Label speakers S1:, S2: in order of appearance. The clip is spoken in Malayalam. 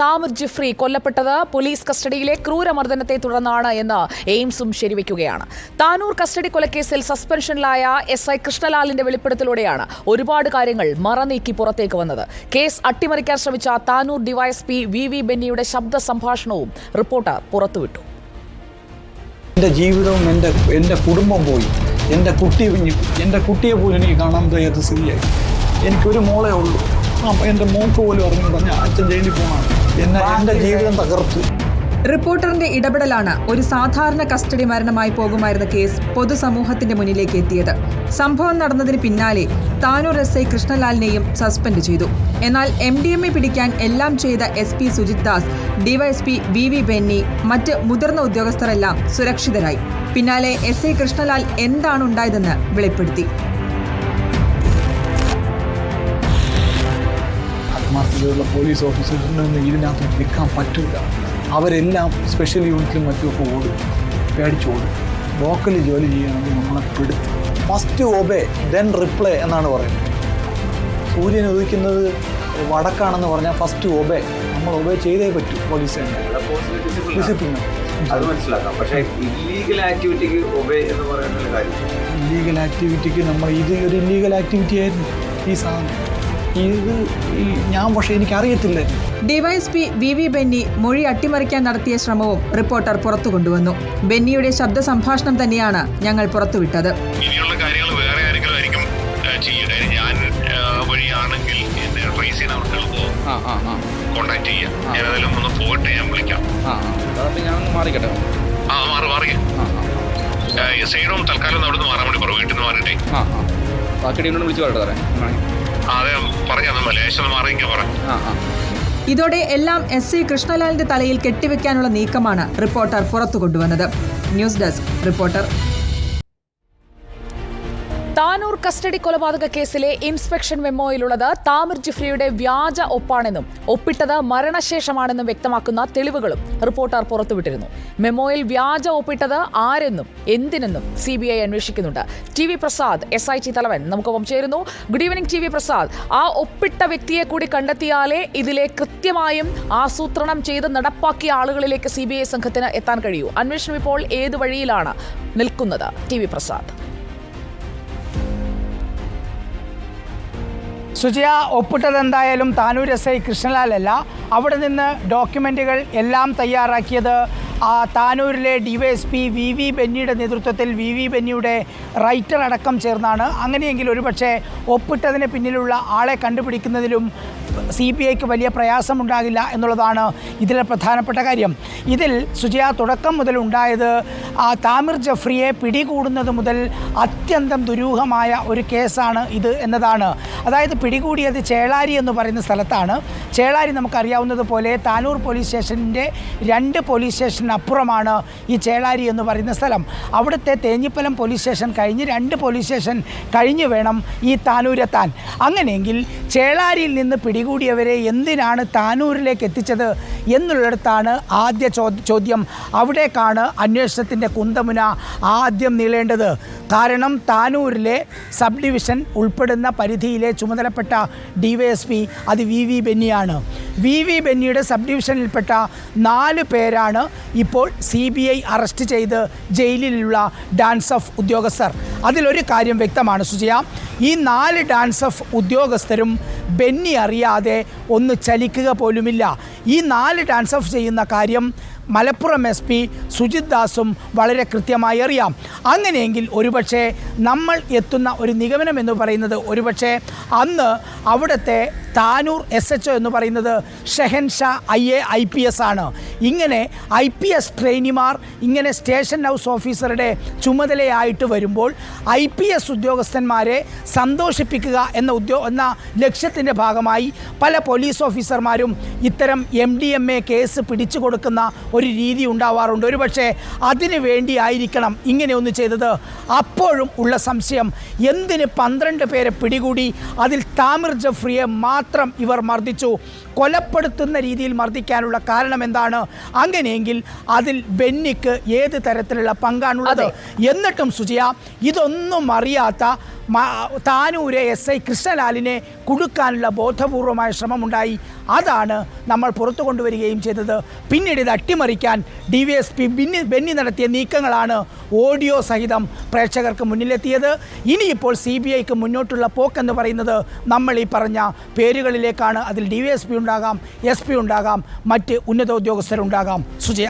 S1: താമിർ ജിഫ്രി കൊല്ലപ്പെട്ടത് പോലീസ് കസ്റ്റഡിയിലെ ക്രൂരമർദ്ദനത്തെ തുടർന്നാണ് എന്ന് എയിംസും ശരിവയ്ക്കുകയാണ് താനൂർ കസ്റ്റഡി കൊലക്കേസിൽ സസ്പെൻഷനിലായ എസ് ഐ കൃഷ്ണലാലിന്റെ വെളിപ്പെടുത്തലൂടെയാണ് ഒരുപാട് കാര്യങ്ങൾ മറനീക്കി പുറത്തേക്ക് വന്നത്. കേസ് അട്ടിമറിക്കാൻ ശ്രമിച്ച താനൂർ ഡിവൈഎസ്പി വി വി ബെന്നിയുടെ ശബ്ദ സംഭാഷണവും റിപ്പോർട്ടർ പുറത്തുവിട്ടു.
S2: എന്റെ ജീവിതവും എന്റെ എന്റെ കുടുംബം പോയി. എന്റെ കുട്ടി എന്റെ കുട്ടിയെ പോലും എനിക്ക് കാണാൻ കഴിയാത്ത സ്ഥിതിയായി. എനിക്കൊരു മോളേ ഉള്ളൂ. എന്റെ മോക്ക് പോലും അറിഞ്ഞു പറഞ്ഞ അച്ഛൻ ജയിലിൽ പോകണം എന്നെ എന്റെ ജീവിതം തകർത്തു.
S3: റിപ്പോർട്ടറിന്റെ ഇടപെടലാണ് ഒരു സാധാരണ കസ്റ്റഡി മരണമായി പോകുമായിരുന്ന കേസ് പൊതുസമൂഹത്തിന്റെ മുന്നിലേക്ക് എത്തിയത്. സംഭവം നടന്നതിന് പിന്നാലെ താനൂർ എസ് ഐ കൃഷ്ണലാലിനെയും സസ്പെൻഡ് ചെയ്തു. എന്നാൽ എം ഡി എം എ പിടിക്കാൻ എല്ലാം ചെയ്ത S P Sujith Das DySP V V Benny മറ്റ് മുതിർന്ന ഉദ്യോഗസ്ഥരെല്ലാം സുരക്ഷിതരായി. പിന്നാലെ എസ് ഐ കൃഷ്ണലാൽ എന്താണ് ഉണ്ടായതെന്ന് വെളിപ്പെടുത്തി.
S2: ആത്മാർത്ഥതയുള്ള പോലീസ് ഓഫീസേഴ്സിനൊന്നും ഇതിനകത്ത് നിൽക്കാൻ പറ്റില്ല അവരെല്ലാം സ്പെഷ്യൽ യൂണിറ്റിലും മറ്റുമൊക്കെ ഓടും. പേടിച്ചോടും ലോക്കലി ജോലി ചെയ്യണമെങ്കിൽ നമ്മളെ പെടുത്തും ഫസ്റ്റ് ഒബേ ദെൻ റിപ്ലൈ എന്നാണ് പറയുന്നത്. സൂര്യൻ ഉദിക്കുന്നത് വടക്കാണെന്ന് പറഞ്ഞാൽ ഫസ്റ്റ് ഒബേ നമ്മൾ ഒബേ ചെയ്തേ പറ്റൂ പോലീസ് ഡിസിപ്ലിൻ
S4: അത് മനസ്സിലാക്കാം. പക്ഷേ ഇല്ലീഗൽ ആക്ടിവിറ്റിക്ക് ഒബേ എന്ന് പറയുന്ന കാര്യം.
S2: ഇല്ലീഗൽ ആക്ടിവിറ്റിക്ക് നമ്മൾ ഇത് ഒരു ഇല്ലീഗൽ ആക്ടിവിറ്റി ആയിരുന്നു. ഈ സാധനം. ഇത് ഞാൻ പക്ഷേ എനിക്കറിയത്തില്ലായിരുന്നു
S3: ഡിവൈഎസ്പി വി വി ബെന്നി മൊഴി അട്ടിമറിക്കാൻ നടത്തിയ ശ്രമവും റിപ്പോർട്ടർ പുറത്തു കൊണ്ടുവന്നു. ബെന്നിയുടെ ശബ്ദ സംഭാഷണം തന്നെയാണ് ഞങ്ങൾ പുറത്തുവിട്ടത്.
S5: ഇനിയുള്ള കാര്യങ്ങൾ വേറെ ആരെങ്കിലും ആയിരിക്കും ചെയ്യുക ഞാൻ വഴിയാണെങ്കിൽ എന്നെ ട്രേസ് അവർക്ക്
S6: ആ ആ ആ.
S5: കോണ്ടാക്ട് ചെയ്യാം. ഞാൻ അതിലും ഒന്ന് പോയിട്ട് ഞാൻ വിളിക്കാം.
S6: ആ ആ. അതപ്പോൾ ഞാൻ ആ മാറിക്കട്ടെ.
S5: ആ മാറി
S6: ആ
S5: സൈഡും തൽക്കാലം അവിടെ നിന്ന് മാറാൻ വേണ്ടി പറ വീട്ടിൽ നിന്ന് മാറിയിട്ടേ
S6: ആ ആ. ബാക്കി ടീമിനോട് വിളിച്ചു പറയട്ടെ സാറേ.
S5: അതെ പറഞ്ഞു മാറിയെങ്കിൽ
S3: ഇതോടെ എല്ലാം എസ് സി കൃഷ്ണലാലിന്റെ തലയിൽ കെട്ടിവെക്കാനുള്ള നീക്കമാണ് റിപ്പോർട്ടർ പുറത്തു കൊണ്ടുവന്നത്. News desk reporter.
S1: Tanur custody കൊലപാതക കേസിലെ ഇൻസ്പെക്ഷൻ മെമ്മോയിലുള്ളത് താമിർ ജിഫ്രിയുടെ വ്യാജ ഒപ്പാണെന്നും ഒപ്പിട്ടത് മരണശേഷമാണെന്നും വ്യക്തമാക്കുന്ന തെളിവുകളും റിപ്പോർട്ടർ പുറത്തുവിട്ടിരുന്നു. മെമ്മോയിൽ വ്യാജ ഒപ്പിട്ടത് ആരെന്നും എന്തിനെന്നും സി ബി ഐ അന്വേഷിക്കുന്നുണ്ട്. T V Prasad S I T തലവൻ നമുക്കൊപ്പം ചേരുന്നു. Good evening T V Prasad. ആ ഒപ്പിട്ട വ്യക്തിയെ കൂടി കണ്ടെത്തിയാലേ ഇതിലെ കൃത്യമായും ആസൂത്രണം ചെയ്ത് നടപ്പാക്കിയ ആളുകളിലേക്ക് സി ബി ഐ സംഘത്തിന് എത്താൻ കഴിയൂ. അന്വേഷണം ഇപ്പോൾ ഏത് വഴിയിലാണ് നിൽക്കുന്നത്? T V Prasad.
S7: സുജയ ഒപ്പിട്ടത് എന്തായാലും താനൂർ എസ് ഐ കൃഷ്ണലാലല്ല. അവിടെ നിന്ന് ഡോക്യുമെന്റുകൾ എല്ലാം തയ്യാറാക്കിയത് താനൂരിലെ ഡിവൈഎസ്പി വി വി ബെന്നിയുടെ നേതൃത്വത്തിൽ വി വി ബെന്നിയുടെ റൈറ്റർ അടക്കം ചേർന്നാണ്. അങ്ങനെയെങ്കിൽ ഒരുപക്ഷെ ഒപ്പിട്ടതിന് പിന്നിലുള്ള ആളെ കണ്ടുപിടിക്കുന്നതിലും സി ബി ഐക്ക് വലിയ പ്രയാസമുണ്ടാകില്ല എന്നുള്ളതാണ് ഇതിലെ പ്രധാനപ്പെട്ട കാര്യം. ഇതിൽ സുജയ തുടക്കം മുതൽ ഉണ്ടായത് ആ താമിർ ജഫ്രിയെ പിടികൂടുന്നത് മുതൽ അത്യന്തം ദുരൂഹമായ ഒരു കേസാണ് ഇത് എന്നതാണ്. അതായത് പിടികൂടിയത് ചേളാരി എന്ന് പറയുന്ന സ്ഥലത്താണ്. ചേളാരി നമുക്കറിയാവുന്നത് പോലെ താനൂർ പോലീസ് സ്റ്റേഷന്റെ രണ്ട് പോലീസ് സ്റ്റേഷനപ്പുറമാണ് ഈ ചേളാരി എന്ന് പറയുന്ന സ്ഥലം. അവിടുത്തെ തേഞ്ഞിപ്പലം പോലീസ് സ്റ്റേഷൻ കഴിഞ്ഞ് രണ്ട് പോലീസ് സ്റ്റേഷൻ കഴിഞ്ഞ് വേണം ഈ താനൂരെത്താൻ. അങ്ങനെയെങ്കിൽ ചേളാരിയിൽ നിന്ന് പിടികൂടിയവരെ എന്തിനാണ് താനൂരിലേക്ക് എത്തിച്ചത് എന്നുള്ളിടത്താണ് ആദ്യ ചോദ്യം. അവിടേക്കാണ് അന്വേഷണത്തിന്റെ കുന്തമുന ആദ്യം നീളേണ്ടത്. കാരണം താനൂരിലെ സബ് ഡിവിഷൻ ഉൾപ്പെടുന്ന പരിധിയിലെ ചുമതലപ്പെട്ട ഡിവൈഎസ്പി അത് വി വി ബെന്നിയാണ്. വി വി ബെന്നിയുടെ സബ് ഡിവിഷനിൽപ്പെട്ട നാല് പേരാണ് ഇപ്പോൾ സി ബി ഐ അറസ്റ്റ് ചെയ്ത് ജയിലിലുള്ള ഡാൻസ് ഓഫ് ഉദ്യോഗസ്ഥർ. അതിലൊരു കാര്യം വ്യക്തമാണ് സുജയ. ഈ നാല് ഡാൻസ് ഓഫ് ഉദ്യോഗസ്ഥരും ബെന്നി അറിയാതെ ഒന്ന് ചലിക്കുക പോലുമില്ല. ഈ നാല് ഡാൻസ് ഓഫ് ചെയ്യുന്ന കാര്യം മലപ്പുറം എസ് പി സുജിത് ദാസും വളരെ കൃത്യമായി അറിയാം. അങ്ങനെയെങ്കിൽ ഒരുപക്ഷെ നമ്മൾ എത്തുന്ന ഒരു നിഗമനം എന്ന് പറയുന്നത് ഒരുപക്ഷെ അന്ന് അവിടുത്തെ താനൂർ എസ് എച്ച് എന്ന് പറയുന്നത് Shahanshah I A I P S ആണ്. ഇങ്ങനെ ഐ പി എസ് ട്രെയിനിമാർ ഇങ്ങനെ സ്റ്റേഷൻ ഹൗസ് ഓഫീസറുടെ ചുമതലയായിട്ട് വരുമ്പോൾ ഐ പി എസ് ഉദ്യോഗസ്ഥന്മാരെ സന്തോഷിപ്പിക്കുക എന്ന ഉദ്യോ എന്ന ലക്ഷ്യത്തിന്റെ ഭാഗമായി പല പോലീസ് ഓഫീസർമാരും ഇത്തരം M D M A case പിടിച്ചു കൊടുക്കുന്ന ഒരു രീതി ഉണ്ടാവാറുണ്ട്. ഒരുപക്ഷെ അതിനു വേണ്ടി ആയിരിക്കണം ഇങ്ങനെ ഒന്ന് ചെയ്തത്. അപ്പോഴും ഉള്ള സംശയം എന്തിന് പന്ത്രണ്ട് പേരെ പിടികൂടി അതിൽ താമിർ ജഫ്രിയെ മാത്രം ഇവർ മർദ്ദിച്ചു? കൊലപ്പെടുത്തുന്ന രീതിയിൽ മർദ്ദിക്കാനുള്ള കാരണം എന്താണ്? അങ്ങനെയെങ്കിൽ അതിൽ ബെന്നിക്ക് ഏത് തരത്തിലുള്ള പങ്കാണുള്ളത്? എന്നിട്ടും സുജിയ ഇതൊന്നും അറിയാത്ത താനൂരെ എസ് ഐ കൃഷ്ണലാലിനെ കുടുക്കാനുള്ള ബോധപൂർവമായ ശ്രമമുണ്ടായി. അതാണ് നമ്മൾ പുറത്തു കൊണ്ടുവരികയും ചെയ്തത്. പിന്നീട് ഇത് അട്ടിമറിക്കാൻ D V S P Binny Benny നടത്തിയ നീക്കങ്ങളാണ് ഓഡിയോ സഹിതം പ്രേക്ഷകർക്ക് മുന്നിലെത്തിയത്. ഇനിയിപ്പോൾ സി ബി ഐക്ക് മുന്നോട്ടുള്ള പോക്കെന്ന് പറയുന്നത് നമ്മൾ ഈ പറഞ്ഞ പേരുകളിലേക്കാണ്. അതിൽ ഡി വി എസ് പി ഉണ്ടാകാം എസ് പി ഉണ്ടാകാം മറ്റ് ഉന്നത ഉദ്യോഗസ്ഥരുണ്ടാകാം. സുജയ.